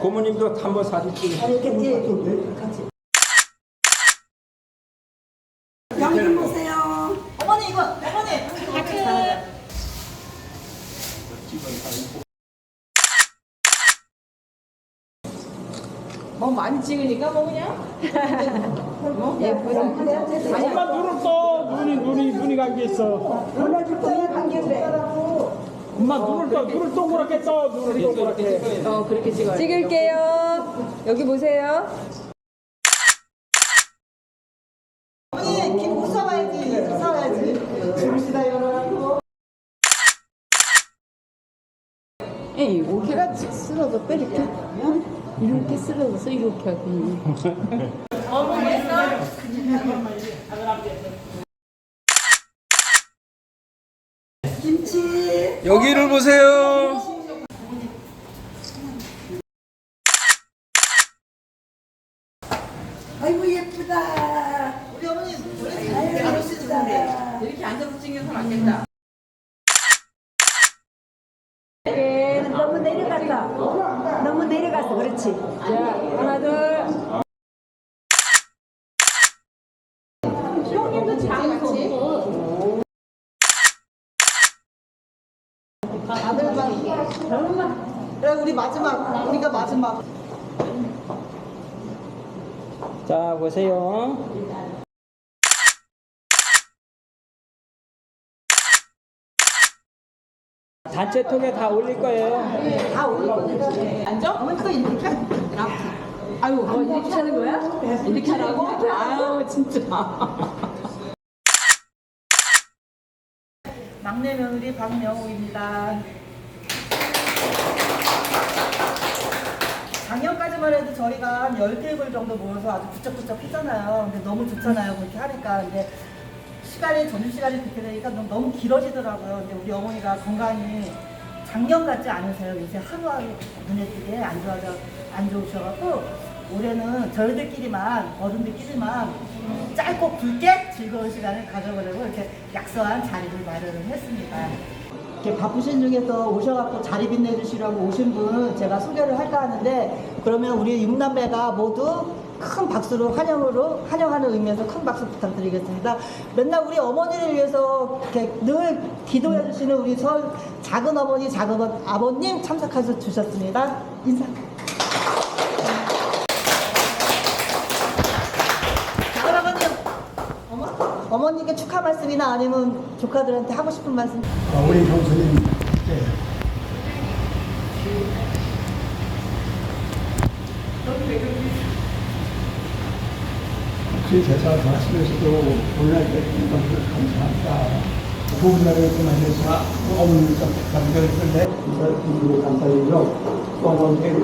고모님도 한번 사진 찍으세요. 아니 이렇게 이렇게 같이. 양좀 보세요. 어머니 이거 어머니 뭐 많이 찍으니까 뭐 그냥 예쁘다. 엄마 눈을 떠 눈이 눈이 눈이 감겨 있어 보내줄 거야 관계돼. 엄마 눈을 떠 눈을 동그랗게 떠 눈을 동그랗게 어 그렇게 찍어요. 찍을게요. 여기 보세요. 어머니 김못 사와야지 사와야지 재밌다 이거는 에이 이렇게가 쓸어서 빼 이렇게 이렇게 쓸어서 이렇게 하고. 김치. 여기를 보세요. 아이고 예쁘다. 우리 어머니 우리 아이고 예쁘다. 이렇게 앉아서 찍는 사람 맞겠다. 예, 너무 내려갔다. 너무 내려갔어. 그렇지. 자 하나 둘. 형님도 찍지 같이. 그래 우리 마지막 우리가 마지막 자 보세요 단체톡에 다 올릴 거예요 앉아? 어머니 또 이렇게 아유 뭐 이렇게 하는 거야? 이렇게 하라고? 아유 진짜. 막내 며느리 박명호입니다. 작년까지만 해도 저희가 한 10테이블 정도 모여서 아주 부쩍부쩍 했잖아요. 근데 너무 좋잖아요. 그렇게 하니까. 근데 시간이, 점심시간이 그렇게 되니까 너무, 길어지더라고요. 근데 우리 어머니가 건강이 작년 같지 않으세요. 요새 하루하루 눈에 띄게 안 좋아져, 안 좋으셔갖고 올해는 저희들끼리만, 어른들끼리만 짧고 굵게 즐거운 시간을 가져보려고 이렇게 약소한 자리를 마련을 했습니다. 이렇게 바쁘신 중에서 오셔갖고 자리 빛내주시려고 오신 분 제가 소개를 할까 하는데 그러면 우리 육남매가 모두 큰 박수로 환영으로 환영하는 의미에서 큰 박수 부탁드리겠습니다. 맨날 우리 어머니를 위해서 이렇게 늘 기도해 주시는 우리 설 작은 어머니 작은 아버님 참석하셔 주셨습니다. 인사. 작은 아버님 어머, 어머니께 축하 말씀이나 아니면 조카들한테 하고 싶은 말씀. 어, 우리 형수님 예. 혹시 제사 하시면서도 오늘날 뵙는 것을 감사합니다. 날을 보내셔서 어머니 좀 감사했는데 인사드리고 감사드리고 또 어머니께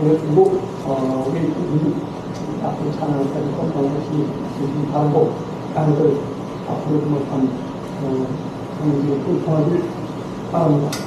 보여주고 어, 우리 이 앞으로 찬양까지 건강하시 기 바라고 나를 앞으로도 못한 어, 형님의 불평하길 바랍니다.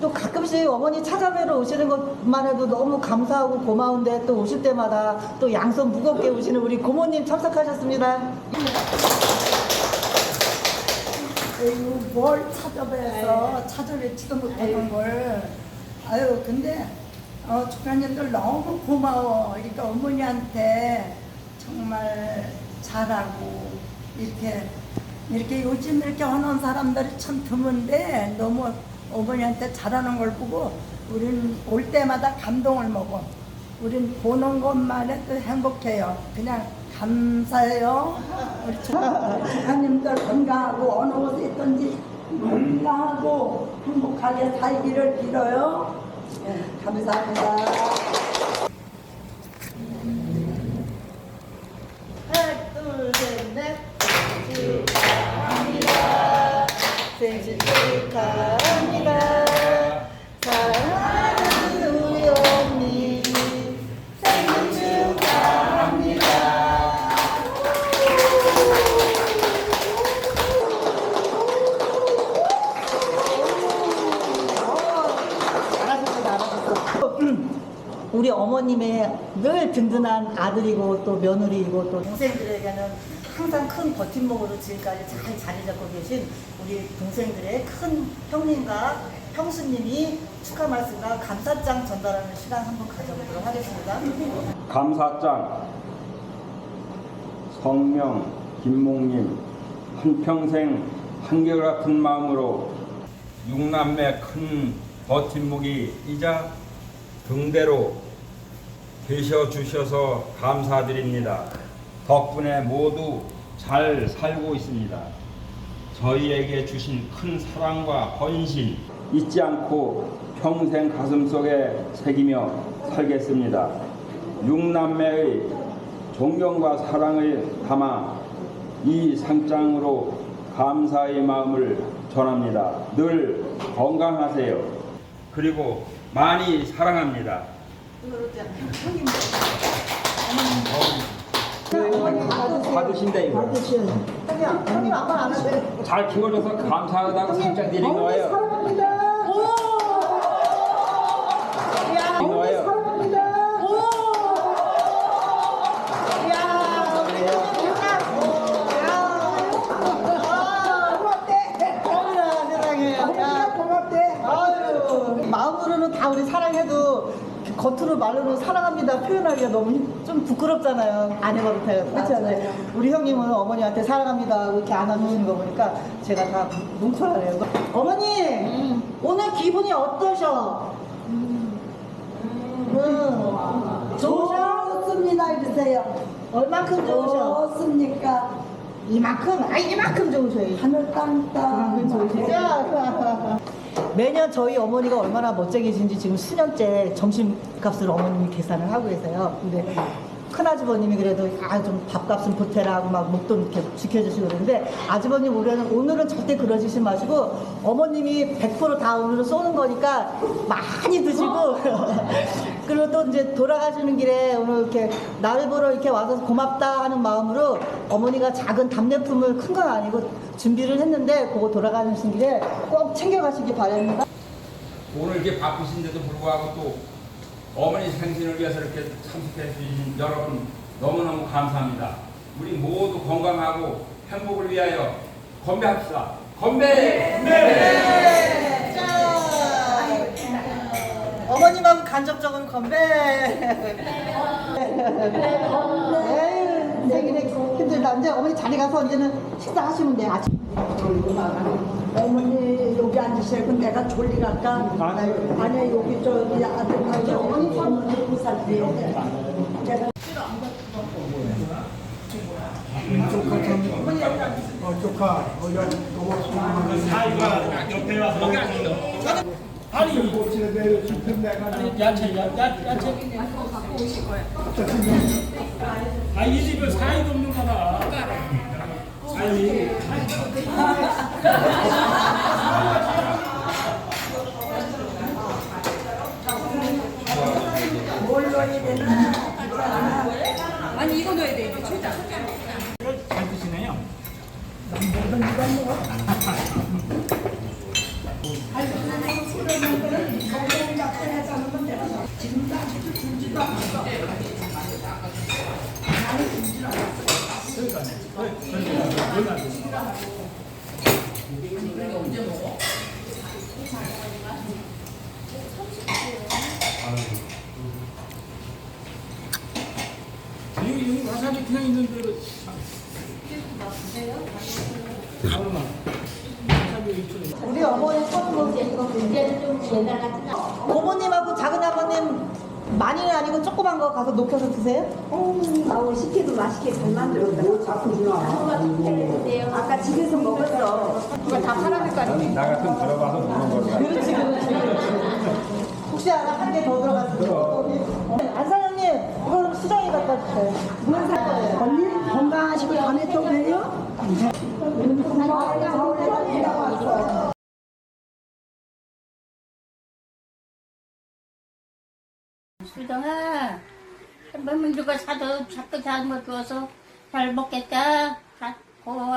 또 가끔씩 어머니 찾아뵈러 오시는 것만 해도 너무 감사하고 고마운데 또 오실 때마다 또 양손 무겁게 오시는 우리 고모님 참석하셨습니다. 아이고 뭘 찾아뵈서 찾아뵙지도 못하는 걸. 아유 근데 어, 조카님들 너무 고마워. 그러니까 어머니한테 정말 잘하고 이렇게 이렇게 요즘 이렇게 하는 사람들이 참 드문데 너무 어머니한테 잘하는 걸 보고 우린 올 때마다 감동을 먹어. 우린 보는 것만 해도 행복해요. 그냥 감사해요. 우리 조- 조카님들 건강하고 어느 곳에 있든지 건강하고 행복하게 살기를 빌어요. 예, 감사합니다. 하나, 둘, 셋, 넷. 축하합니다. 생신 축하합니다. 축하합니다. 우리 어머님의 늘 든든한 아들이고 또 며느리이고 또 동생들에게는 항상 큰 버팀목으로 지금까지 잘 자리 잡고 계신 우리 동생들의 큰 형님과 형수님이 축하 말씀과 감사장 전달하는 시간 한번 가져보도록 하겠습니다. 감사장 성명 김목님 한평생 한결같은 마음으로 육남매 큰 버팀목이이자 등대로 계셔 주셔서 감사드립니다. 덕분에 모두 잘 살고 있습니다. 저희에게 주신 큰 사랑과 헌신 잊지 않고 평생 가슴속에 새기며 살겠습니다. 육남매의 존경과 사랑을 담아 이 상장으로 감사의 마음을 전합니다. 늘 건강하세요. 그리고 많이 사랑합니다. 받으신다 이거. 형님, 형님 아무 안 하세요. 잘 키워줘서 감사하다고 상장 드린 거예요. 드린 거예요. 마음으로는 다 우리 사랑해도 겉으로 말로는 사랑합니다 표현하기가 너무 힘- 좀 부끄럽잖아요 안 해버릇해요 그렇잖아요 우리 형님은 어머니한테 사랑합니다 이렇게 안아주시는 거 보니까 제가 다 뭉클하네요 어머니 오늘 기분이 어떠셔? 음. 좋으셔? 좋습니다 이러세요. 얼만큼 좋으셔? 좋습니까? 이만큼? 아 이만큼 좋으셔요 하늘 땅 땅. 좋으시죠? 매년 저희 어머니가 얼마나 멋쟁이신지 지금 수년째 점심값을 어머님이 계산을 하고 계세요. 근데 큰아주버님이 그래도 아 좀 밥값은 보태라고 막 목돈 이렇게 지켜주시고 그러는데 아주버님 올해는 오늘은 절대 그러시지 마시고 어머님이 100%다 오늘은 쏘는 거니까 많이 드시고 그리고 또 이제 돌아가시는 길에 오늘 이렇게 나를 보러 이렇게 와서 고맙다 하는 마음으로 어머니가 작은 답례품을 큰 건 아니고 준비를 했는데 그거 돌아가시는 길에 꼭 챙겨가시기 바랍니다. 오늘 이렇게 바쁘신데도 불구하고 또 어머니 생신을 위해서 이렇게 참석해 주신 여러분 너무너무 감사합니다. 우리 모두 건강하고 행복을 위하여 건배합시다. 건배! 어머님하고 간접적으로 건배. 에휴, 생일에 힘들다. 이제 어머니 자리 가서 이제는 식사하시면 돼. 아침. 어머니 여기 앉으시고 내가 졸리 갈까? 아니 여기 저기 아들하고 어머니 어머니 부산 뒤에 내가 어, 조카, 어, 여, 고맙습니다. 아니 꽃에 대해 싶은 내가 아니 야채 야, 야, 야채 아이 집에 사이도 없는 거다 아니 뭘 넣어야 되나? 아니 이거 넣어야 돼. 이거 초장. 잘 드시네요 우리 어머니 처음 보는 이거 이제는 좀 옛날 같은 고모님하고 작은 아버님 많이는 아니고 조그만 거 가서 녹여서 드세요? 아우 식혜도 맛있게 잘 만들었다. 뭐 자꾸 주나? 아까 집에서 먹었어. 그거 다 팔아낼 거 아니에요? 나 같은 들어가서 보는 거야. 그렇지, 그렇지. 혹시 하나 한 개 더 들어갔어요? 안 사장님, 이거 그럼 수정이 갖다 주세요. 거예요? 언니 건강하시고 전에 좀 해요? 수정아, 한 번만 누가 사도 자꾸 잘못 줘서 잘 먹겠다. 자, 고마워.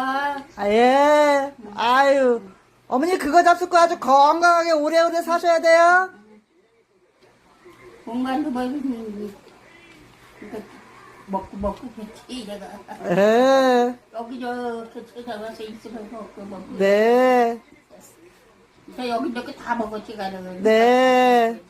아, 예. 아유. 어머니 그거 잡수고 아주 건강하게 오래오래 사셔야 돼요. 공간도 뭐, 음, 이거 먹고 먹고 그렇지, 내가. 예. 여기 저, 그, 찾아와서 있으면 먹고 먹고. 네. 저 여기 이렇게 다 먹었지 가는. 네.